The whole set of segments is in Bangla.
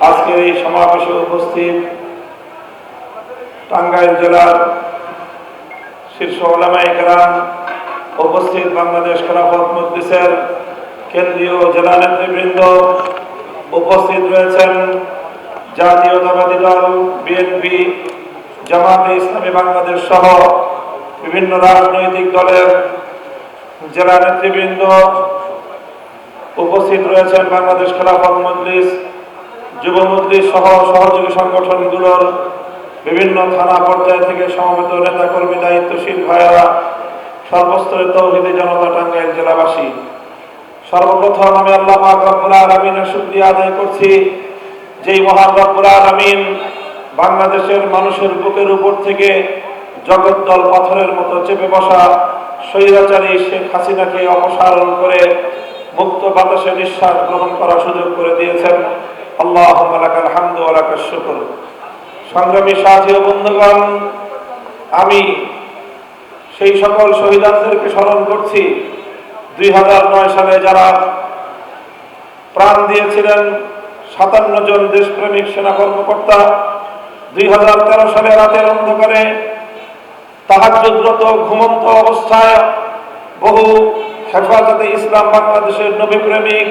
আজকের এই সমাবেশে উপস্থিত টাঙ্গাইল জেলার শীর্ষ ওলামাই কেরাম উপস্থিত বাংলাদেশ খেলাফত মজলিসের কেন্দ্রীয় জেলা নেতৃবৃন্দ উপস্থিত রয়েছেন জাতীয়তাবাদী দল, বিএনপি, জামাতে ইসলামী বাংলাদেশ সহ বিভিন্ন রাজনৈতিক দলের জেলা নেতৃবৃন্দ উপস্থিত রয়েছেন বাংলাদেশ খেলাফত মজলিস, যুব মজলিস সহ সহযোগী সংগঠনগুলোর বিভিন্ন থানা পর্যায় থেকে সমবেত নেতাকর্মী, দায়িত্বশীল ভাইয়েরা, সর্বস্তরের তৌহিদে জনতা টাঙ্গাইল জেলাবাসী। সর্বপ্রথম আমি আল্লাহ রব্বুল আলামিনের শুকরিয়া আদায় করছি, যেই মহান রব্বুল আলামিন বাংলাদেশের মানুষের বুকের উপর থেকে জগদ্দল পাথরের মতো চেপে বসা স্বৈরাচারী শেখ হাসিনাকে অপসারণ করে মুক্ত বাতাসে নিঃশ্বাস গ্রহণ করার সুযোগ করে দিয়েছেন। আল্লাহ হামদু সংগ্রামী সাথী ও বন্ধুগণ, আমি সেই সকল শহীদদেরকে স্মরণ করছি। দুই নয় সালে যারা প্রাণ দিয়েছিলেন সাতান্ন জন দেশপ্রেমিক সেনা কর্মকর্তা, দুই হাজার তেরো সালে রাতের অন্ধকারে তাহাজ্জুদরত ঘুমন্ত অবস্থায় বহু হেফাজতে ইসলাম বাংলাদেশের নবী প্রেমিক,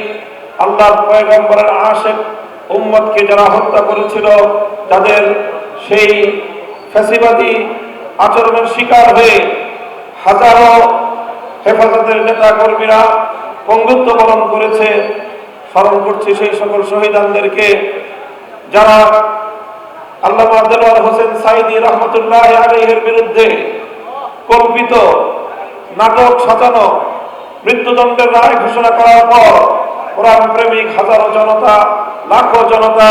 আল্লাহর পয়গম্বরের আশেক উম্মতকে যারা হত্যা করেছিল, তাদের সেই ফ্যাসিবাদী আচরণের শিকার হয়ে হাজারো হেফাজতের নেতা কর্মীরা পঙ্গুত্ব বরণ করেছে। স্মরণ করছি সেই সকল শহীদানদেরকে যারা আল্লাহ দেলোয়ার হোসেন সাইদি রহমতুল্লাহ আলহের বিরুদ্ধে কল্পিত নাটক সাজানো মৃত্যুদণ্ডের রায় ঘোষণা করার পর কোরআন প্রেমিক হাজারো জনতা, লাখো জনতা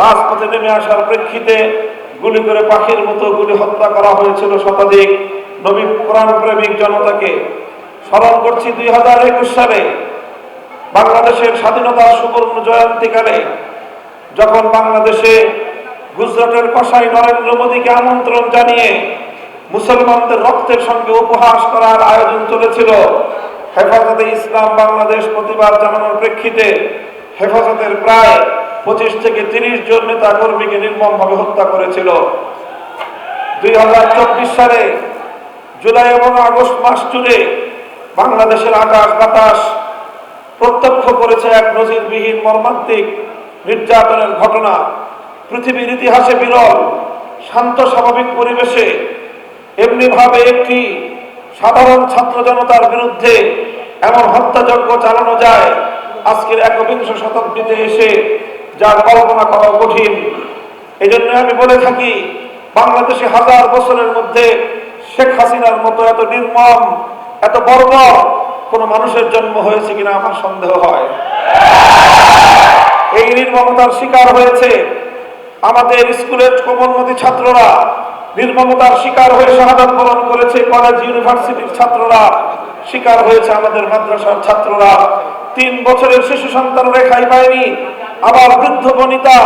রাজপথে নেমে আসার প্রেক্ষিতে গুলি করে পাখির মতো গুলি হত্যা করা হয়েছিল শতাধিক। নবী কোরআন প্রেমিক জনতাকে স্মরণ করছি দুই হাজার একুশ সালে বাংলাদেশের স্বাধীনতার সুবর্ণ জয়ন্তীকালে যখন বাংলাদেশে গুজরাটের কসাই নরেন্দ্র মোদীকে আমন্ত্রণ জানিয়ে মুসলমানদের রক্তের সঙ্গে উপহাস করার আয়োজন চলেছিল হেফাজতে ইসলাম বাংলাদেশ প্রতিবাদ জানানোর প্রেক্ষিতে হেফাজতের প্রায় পঁচিশ থেকে তিরিশ জন নেতা কর্মীকে নির্মমভাবে হত্যা করেছিল। দুই হাজার চব্বিশ সালে জুলাই এবং আগস্ট মাস জুড়ে বাংলাদেশের আকাশ বাতাস প্রত্যক্ষ করেছে এক নজিরবিহীন মর্মান্তিক নির্যাতনের ঘটনা। পৃথিবীর ইতিহাসে বিরল, শান্ত, স্বাভাবিক পরিবেশে এমনিভাবে একটি সাধারণ ছাত্র জনতার বিরুদ্ধে এমন হত্যাযজ্ঞ চালানো যায়। আজকের একবিংশ শতাব্দীতে এসে যার কল্পনা করা কঠিন। এই জন্য আমি বলে থাকি, বাংলাদেশে হাজার বছরের মধ্যে শেখ হাসিনার মতো এত নির্মম, এত বর্ব কোন মানুষের জন্ম হয়েছে কিনা আমার সন্দেহ হয়। এই নির্মমতার শিকার হয়েছে আমাদের স্কুলের কোমলমতি ছাত্ররা নির্মমতার শিকার হয়ে শাহাদাত বরণ করেছে কলেজ ইউনিভার্সিটির ছাত্ররা। শিকার হয়েছে আমাদের মাদ্রাসার ছাত্ররা। তিন বছরের শিশু সন্তান রেখাই পায়নি। আবার বৃদ্ধ বনিতা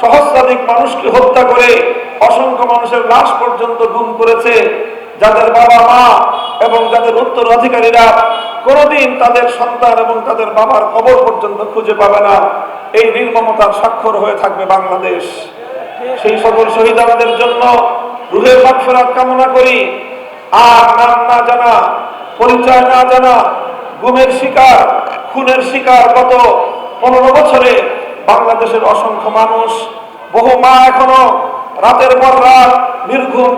সহস্রাধিক মানুষকে হত্যা করে অসংখ্য মানুষের লাশ পর্যন্ত গুম করেছে। যাদের বাবা মা এবং যাদের উত্তর অধিকারীরা কোনোদিন তাদের সন্তান এবং তাদের বাবার কবর পর্যন্ত খুঁজে পাবে না। এই নির্মমতার স্বাক্ষর হয়ে থাকবে বাংলাদেশ। সেই সকল শহীদ আমাদের জন্য রুহের মাগফিরাত কামনা করি। আর নাম না জানা, পরিচয় না জানা গুমের শিকার, খুনের শিকার গত পনেরো বছরে বাংলাদেশের অসংখ্য মানুষ, বহু মা এখনও রাতের পর রাত নির্ঘুম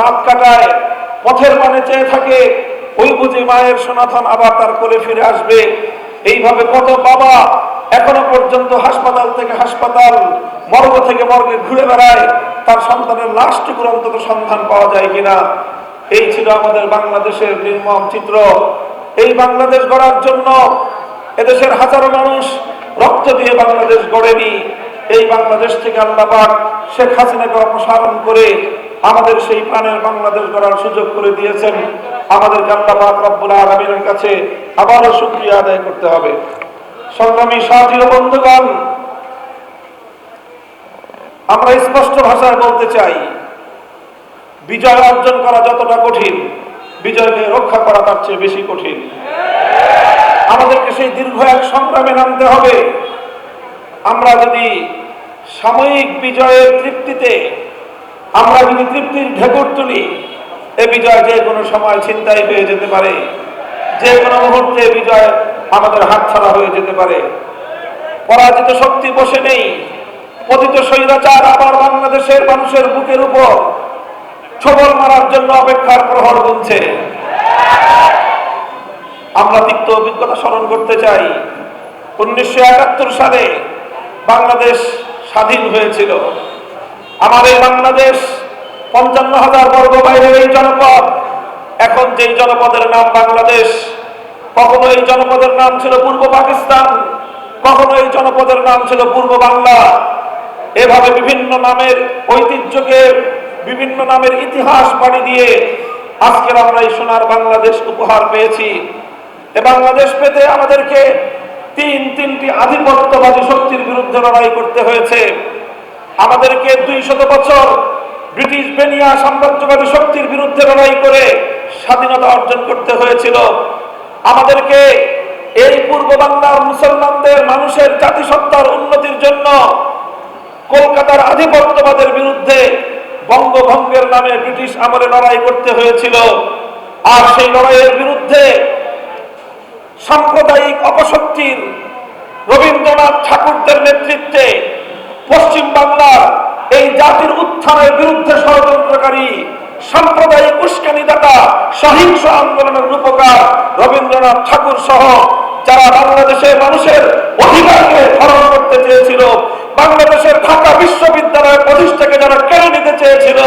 রাত কাটায়, পথের মানে চেয়ে থাকে, ওই বুঝি মায়ের সনাতন আবার তার করে ফিরে আসবে। এইভাবে কত বাবা এখনও পর্যন্ত হাসপাতাল থেকে হাসপাতাল, মর্গ থেকে মর্গে ঘুরে বেড়ায়, তার সন্তানের লাশটুকুর অন্তত সন্ধান পাওয়া যায় কিনা? এই ছিল আমাদের বাংলাদেশের নির্মম চিত্র। এই বাংলাদেশ গড়ার জন্য এদেশের হাজারো মানুষ রক্ত দিয়ে বাংলাদেশ গড়েনি। এই বাংলাদেশ থেকে আল্লাহ পাক শেখ হাসিনাকে অপসারণ করে আমাদের সেই প্রাণের বাংলাদেশ গড়ার সুযোগ করে দিয়েছেন। আমাদের আল্লাহ পাক রব্বুল আলমীর কাছে আবারও শুক্রিয়া আদায় করতে হবে। সংগ্রামী সাথী বন্ধুগণ, আমরা স্পষ্ট ভাষায় বলতে চাই, বিজয় অর্জন করা যতটা কঠিন, বিজয়কে রক্ষা করা তার চেয়ে বেশি কঠিন। আমাদেরকে সেই দীর্ঘ এক সংগ্রামে নামতে হবে। আমরা যদি সাময়িক বিজয়ের তৃপ্তিতে, আমরা যদি তৃপ্তির ঢেকুর তুলি, এ বিজয় যে কোনো সময় ছিনতাই হয়ে যেতে পারে। যে কোনো মুহূর্তে বিজয় আমাদের হাতছাড়া হয়ে যেতে পারে। পরাজিত শক্তি বসে নেই। পতিত স্বৈরাচার আবার বাংলাদেশের মানুষের বুকের উপর ছবল মারার জন্য অপেক্ষার প্রহর গুনছে। আমরা তিক্ত অভিজ্ঞতা স্মরণ করতে চাই। উনিশশো একাত্তর সালে বাংলাদেশ স্বাধীন হয়েছিল। আমার এই বাংলাদেশ পঞ্চান্ন হাজার বর্গ বাইরের এই জনপদ, এখন যেই জনপদের নাম বাংলাদেশ কখনো এই জনপদের নাম ছিল পূর্ব পাকিস্তান, কখনো এই জনপদের নাম ছিল পূর্ব বাংলা। এভাবে বিভিন্ন নামের ঐতিহ্যকে, বিভিন্ন নামের ইতিহাস পাড়ি দিয়ে আজকের আমরা এই সোনার বাংলাদেশ উপহার পেয়েছি। এ বাংলাদেশ পেতে আমাদেরকে তিন, তিনটি আধিপত্যবাদী শক্তির বিরুদ্ধে লড়াই করতে হয়েছে। আমাদেরকে দুই শত বছর ব্রিটিশ বেনিয়া সাম্রাজ্যবাদী শক্তির বিরুদ্ধে লড়াই করে স্বাধীনতা অর্জন করতে হয়েছিল। আমাদেরকে এই পূর্ব বাংলার মুসলমানদের, মানুষের জাতিসত্তার উন্নতির জন্য কলকাতার আধিপত্যবাদের বিরুদ্ধে বঙ্গভঙ্গের নামে ব্রিটিশ আমলে লড়াই করতে হয়েছিল। আর সেই লড়াইয়ের বিরুদ্ধে সাম্প্রদায়িক অপশক্তির রবীন্দ্রনাথ ঠাকুরদের নেতৃত্বে পশ্চিম বাংলার এই জাতির উত্থানের বিরুদ্ধে ষড়যন্ত্রকারী সাম্প্রদায়িক উস্কানিদাতা, সহিংস আন্দোলনের রূপকার রবীন্দ্রনাথ ঠাকুর সহ যারা বাংলাদেশের মানুষের অধিকারকে হরণ করতে চেয়েছিল, বাংলাদেশের ঢাকা বিশ্ববিদ্যালয়ের প্রতিষ্ঠাকে যারা কেড়ে নিতে চেয়েছিল,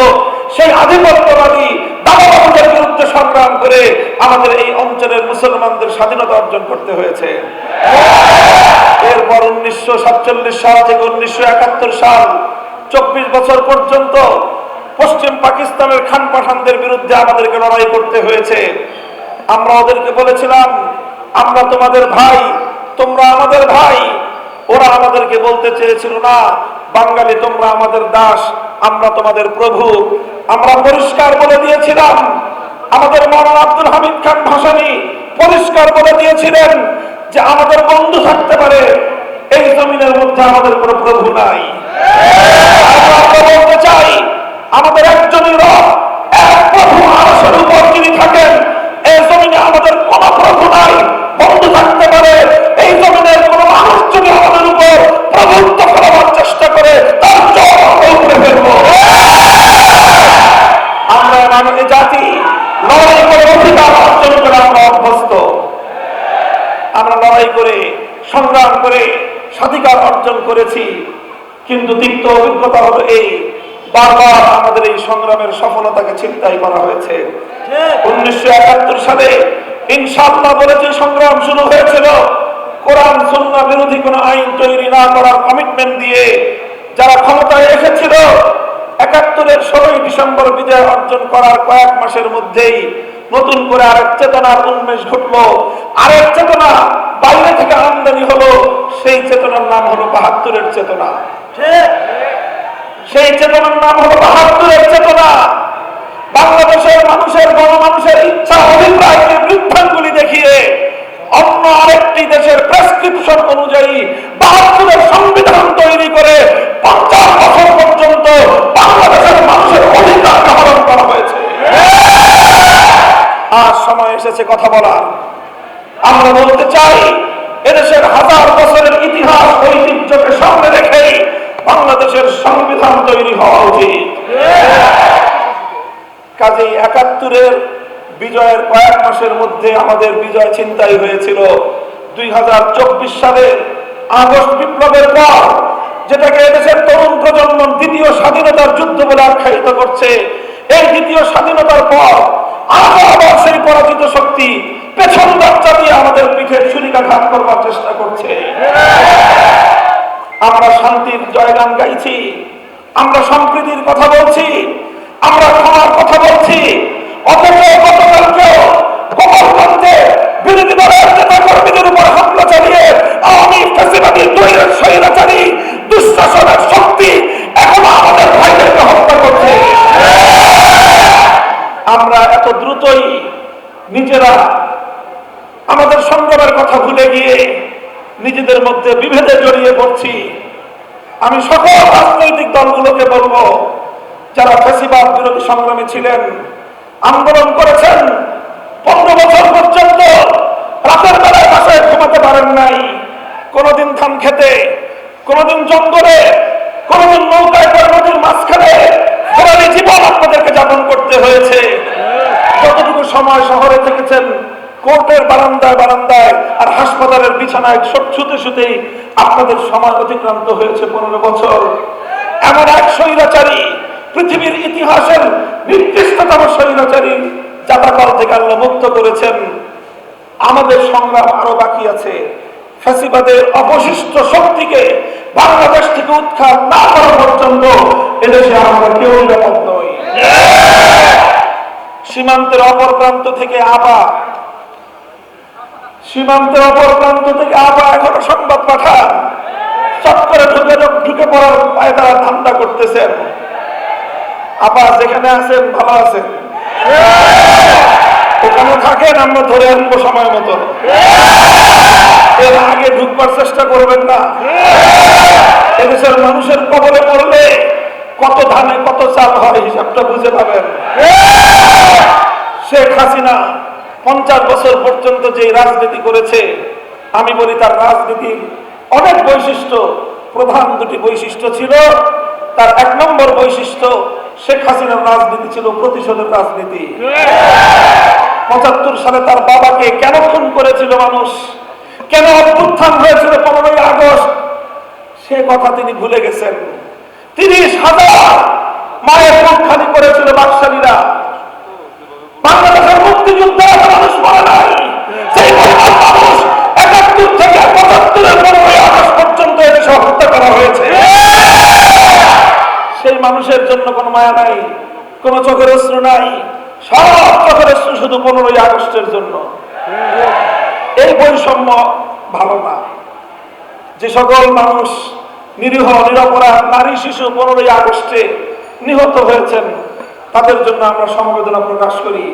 সেই আধিপত্যবাদী দাবাবাবুদের বিরুদ্ধে সংগ্রাম করে আমাদের এই অঞ্চলের মুসলমানদের স্বাধীনতা অর্জন করতে হয়েছে। এরপর উনিশশো সাতচল্লিশ সাল থেকে উনিশশো একাত্তর সাল, চব্বিশ বছর পর্যন্ত পশ্চিম পাকিস্তানের খান পাঠানদের বিরুদ্ধে আমাদেরকে লড়াই করতে হয়েছে। আমরা ওদেরকে বলেছিলাম, আমরা তোমাদের ভাই, তোমরা আমাদের ভাই। ওরা আমাদেরকে বলতে চেয়েছিল, না, বাঙালি, তোমরা আমাদের দাস, আমরা তোমাদের প্রভু। আমরা পরিষ্কার বলে দিয়েছিলাম, আমাদের মৌলানা আব্দুল হামিদ খান ভাসানী পরিষ্কার বলে দিয়েছিলেন যে আমাদের বন্ধু থাকতে পারে, এই জমিনের মধ্যে আমাদের কোনো প্রভু নাই। আমরা লড়াই করে, সংগ্রাম করে, স্বাধিকার অর্জন করেছি। কিন্তু তিক্ত অভিজ্ঞতা হলো এই, বারবার আমাদের এই সংগ্রামের সফলতাকে চিন্তাই করা হয়েছে। উনিশশো একাত্তর সালে ইনশাল্লাহ বলে যে সংগ্রাম শুরু হয়েছিল, কোরআন সুন্না বিরোধী কোন আইন তৈরি না করার কমিটমেন্ট দিয়ে যারা ক্ষমতায় এসেছিল, একাত্তরের ষোলোই ডিসেম্বর বিজয় অর্জন করার কয়েক মাসের মধ্যেই নতুন করে আরেক চেতনার উন্মেষ ঘটলো। আরেক চেতনা বাইরে থেকে আমদানি হলো। সেই চেতনার নাম হলো বাহাত্তরের চেতনা। সেই চেতনার নাম হলো বাহাত্তরের চেতনা। বাংলাদেশের মানুষের, গণমানুষের ইচ্ছা অভিপ্রায়কে বৃদ্ধাঙ্গুলি দেখিয়ে অন্য আরেকটি দেশের প্রেসক্রিপশন অনুযায়ী বাহাত্তরের এসেছে কথা বলার আমরা বলতে চাই, এদেশের হাজার বছরের ইতিহাস ঐতিহ্যকে সামনে রেখেই বাংলাদেশের সংবিধান তৈরি হওয়া উচিত। কাজেই একাত্তরের বিজয়ের কয়েক মাসের মধ্যে আমাদের বিজয় চিন্তাই হয়েছিল। দুই হাজার চব্বিশ সালের আগস্ট বিপ্লবের পর, যেটাকে এদেশের তরুণ প্রজন্ম দ্বিতীয় স্বাধীনতার যুদ্ধ বলে আখ্যায়িত করছে, এই দ্বিতীয় স্বাধীনতার পর আবার সেই পরাজিত শক্তি পেছন দরজা দিয়ে আমাদের পিঠের ছুরিকাঘাত করবার চেষ্টা করছে। আমরা শান্তির জয়গান গাইছি, আমরা সম্প্রীতির কথা বলছি, আমরা ক্ষমার কথা বলছি, অথচ গতকালকে গোপালগঞ্জে বিরোধী দলের নেতা কর্মীদের উপর চালিয়ে আওয়ামী দুঃশাসনের শক্তি দ্রুতই নিজেরা আমাদের সংগ্রামের কথা ভুলে গিয়ে নিজেদের মধ্যে বিভেদে জড়িয়ে পড়ছি, আমি সকল রাজনৈতিক দলগুলোকে বলব, যারা ফেসিবাদ বিরোধী সংগ্রামী ছিলেন, আন্দোলন করেছেন, পনেরো বছর পর্যন্ত রাতের বেলায় বাসায় ঘুমাতে পারেন নাই। কোনোদিন ধান খেতে, কোনোদিন জঙ্গলে, কোনোদিন নৌকায় করে নদীর মাঝখানে জীবন আপনাদেরকে যাপন করতে হয়েছে। সময় শহরে থেকেছেন, কোর্টের বারান্দায় বারান্দায় আর হাসপাতালের বিছানায় শুতে শুতেই আপনাদের সময় অতিক্রান্ত হয়েছে পনেরো বছর। এমন এক স্বৈরাচারী, পৃথিবীর ইতিহাসের নির্দিষ্টতম স্বৈরাচারী জাতাকল থেকে আল্লাহ মুক্ত করেছেন। আমাদের সংগ্রাম আরও বাকি আছে। ফ্যাসিবাদের অবশিষ্ট শক্তিকে বাংলাদেশ থেকে উৎখাত না করা পর্যন্ত এদেশে আমরা কেউ নিরাপদ নই। সীমান্তের অপর প্রান্ত থেকে আবা। সীমান্তের অপর প্রান্ত থেকে আবা এখনও সংবাদ পাঠান। চট করে ঢুকে ঢুকে পড়ার পায়ে তারা ধান্দা করতেছেন। আপা যেখানে আছেন, ভালো আছেন? ওখানে থাকেন আমরা ধরে আনব সময় মতো। এর আগে ঢুকবার চেষ্টা করবেন না। এদেশের মানুষের কবলে পড়লে কত ধানে কত চাল হয়, হিসাবটা বুঝে পাবেন। শেখ হাসিনা পঞ্চাশ বছর পর্যন্ত যে রাজনীতি করেছে, আমি বলি তার রাজনীতির অনেক বৈশিষ্ট্য, প্রধান দুটি বৈশিষ্ট্য ছিল। তার এক নম্বর বৈশিষ্ট্য, শেখ হাসিনার রাজনীতি ছিল প্রতিশোধের রাজনীতি। পঁচাত্তর সালে তার বাবাকে কেন খুন করেছিল মানুষ? কেন অভ্যুত্থান হয়েছিল পনেরোই আগস্ট? সে কথা তিনি ভুলে গেছেন। তিরিশ হাজার মায়ের মুখ খালি করেছিল বাকশালীরা। বাংলাদেশের মুক্তিযুদ্ধে মানুষ মরে নাই। সেই মানুষ একাত্তর থেকে পঁচাত্তরের পনেরোই আগস্ট পর্যন্ত এদেশে হত্যা করা হয়েছে। সেই মানুষের জন্য কোনো মায়া নাই, কোনো চোখের অশ্রু নাই, সব চোখের অশ্রু শুধু পনেরোই আগস্টের জন্য। এই বৈষম্য ভালো না। যে সকল মানুষ নিরীহ, নিরপরাধ নারী, শিশু পনেরোই আগস্টে নিহত হয়েছেন। তাদের জন্য আমরা সমবেদনা প্রকাশ করি।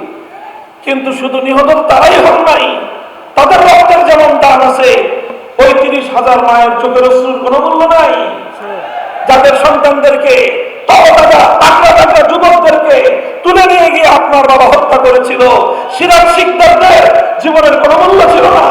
কিন্তু শুধু নিহত তারাই হন নাই, তাদের রক্তের যেমন দাম আছে ওই তিরিশ হাজার মায়ের চোখের অশ্রুর কোনো মূল্য নাই। যাদের সন্তানদেরকে যুবকদেরকে তুলে নিয়ে গিয়ে আপনার বাবা হত্যা করেছিল সিরাজ শিকদারদের জীবনের কোনো মূল্য ছিল না।